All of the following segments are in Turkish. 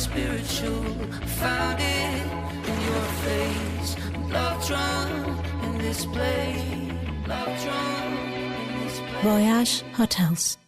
spiritual. Found it in your face. Love drawn in this place. Love drawn in this place. Voyage Hotels.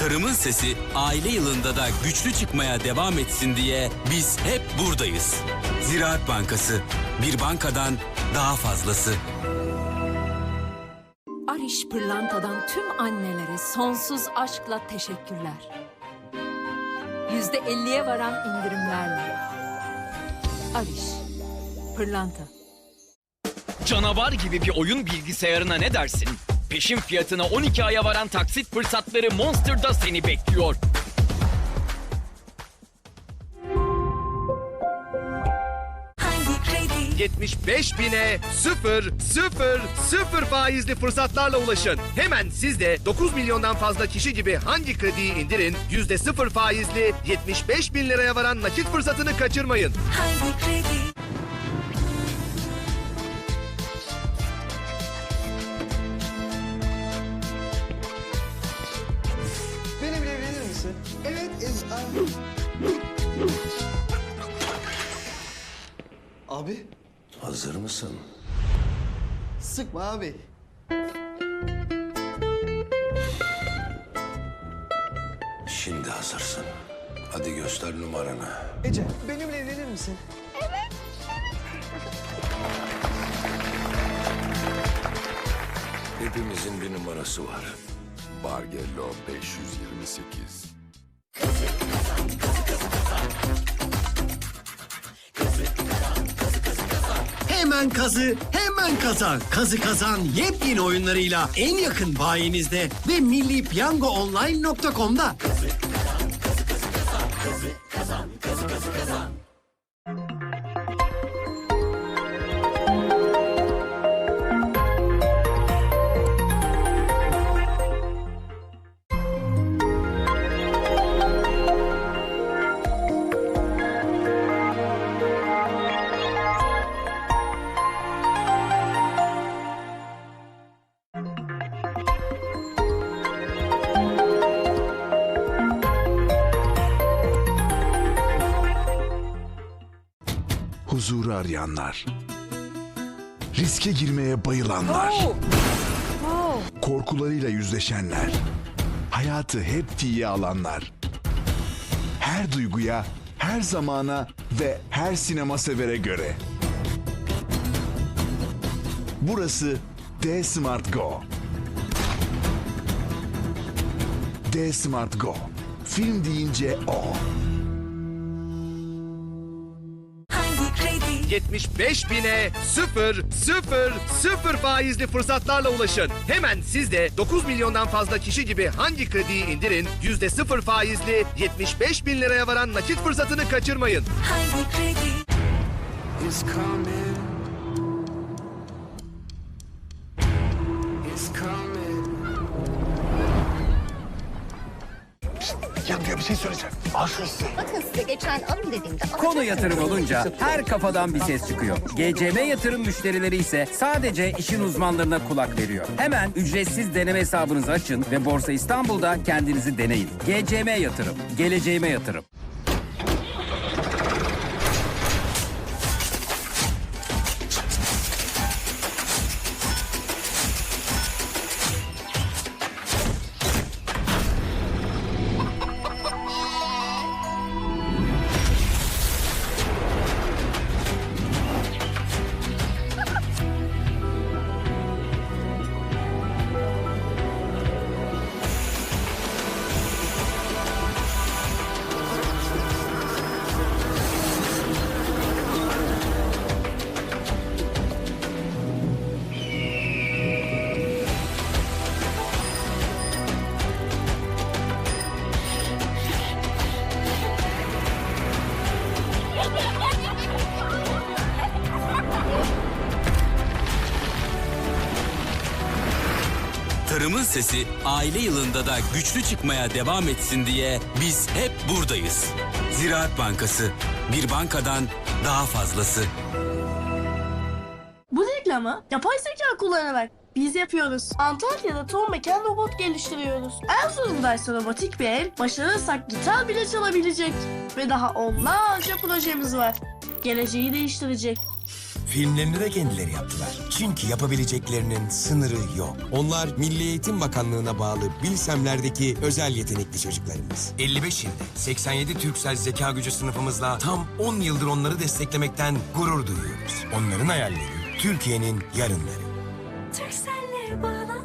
Tarımın sesi aile yılında da güçlü çıkmaya devam etsin diye biz hep buradayız. Ziraat Bankası bir bankadan daha fazlası. Ariş Pırlanta'dan tüm annelere sonsuz aşkla teşekkürler. Yüzde elliye varan indirimlerle. Ariş, Pırlanta. Canavar gibi bir oyun bilgisayarına ne dersin? Peşin fiyatına 12 aya varan taksit fırsatları Monster'da seni bekliyor. Hangi kredi? 75 bine 0 0 0 faizli fırsatlarla ulaşın. Hemen siz de 9 milyondan fazla kişi gibi hangi krediyi indirin, %0 faizli 75 bin liraya varan nakit fırsatını kaçırmayın. Hangi kredi? Evet. ez- Abi. Hazır mısın? Sıkma abi. Şimdi hazırsın. Hadi göster numaranı. Ece benimle evlenir misin? Hepimizin bir numarası var. Bargello 528. Hemen kazı, hemen kazan. Kazı kazan yepyeni oyunlarıyla en yakın bayinizde ve millipiyangoonline.com'da. Huzuru arayanlar. Riske girmeye bayılanlar. Korkularıyla yüzleşenler. Hayatı hep tiye alanlar. Her duyguya, her zamana ve her sinema severe göre. Burası D Smart Go. D Smart Go. Film deyince o. 75 bine 0 0 0 faizli fırsatlarla ulaşın. Hemen siz de 9 milyondan fazla kişi gibi hangi krediyi indirin, %0 faizli 75 bin liraya varan nakit fırsatını kaçırmayın. Hangi kredi? It's coming. Şey söyleyeceğim. Al şu hissi. Bakın size geçen alın dediğimde Konu yatırım olunca her kafadan bir ses çıkıyor. GCM yatırım müşterileri ise sadece işin uzmanlarına kulak veriyor. Hemen ücretsiz deneme hesabınızı açın ve Borsa İstanbul'da kendinizi deneyin. GCM yatırım, geleceğime yatırım. Tarımın sesi aile yılında da güçlü çıkmaya devam etsin diye biz hep buradayız. Ziraat Bankası bir bankadan daha fazlası. Bu reklamı yapay zeka kullanarak biz yapıyoruz. Antalya'da Tom Mekan robot geliştiriyoruz. Erzurum'daysa robotik bir el, başarırsak gitar bile çalabilecek. Ve daha onlarca projemiz var. Geleceği değiştirecek. Filmlerini de kendileri yaptılar. Çünkü yapabileceklerinin sınırı yok. Onlar Milli Eğitim Bakanlığı'na bağlı Bilsemler'deki özel yetenekli çocuklarımız. 55 ilde 87 Türksel zeka gücü sınıfımızla tam 10 yıldır onları desteklemekten gurur duyuyoruz. Onların hayalleri Türkiye'nin yarınları. Türkcell'le bağlan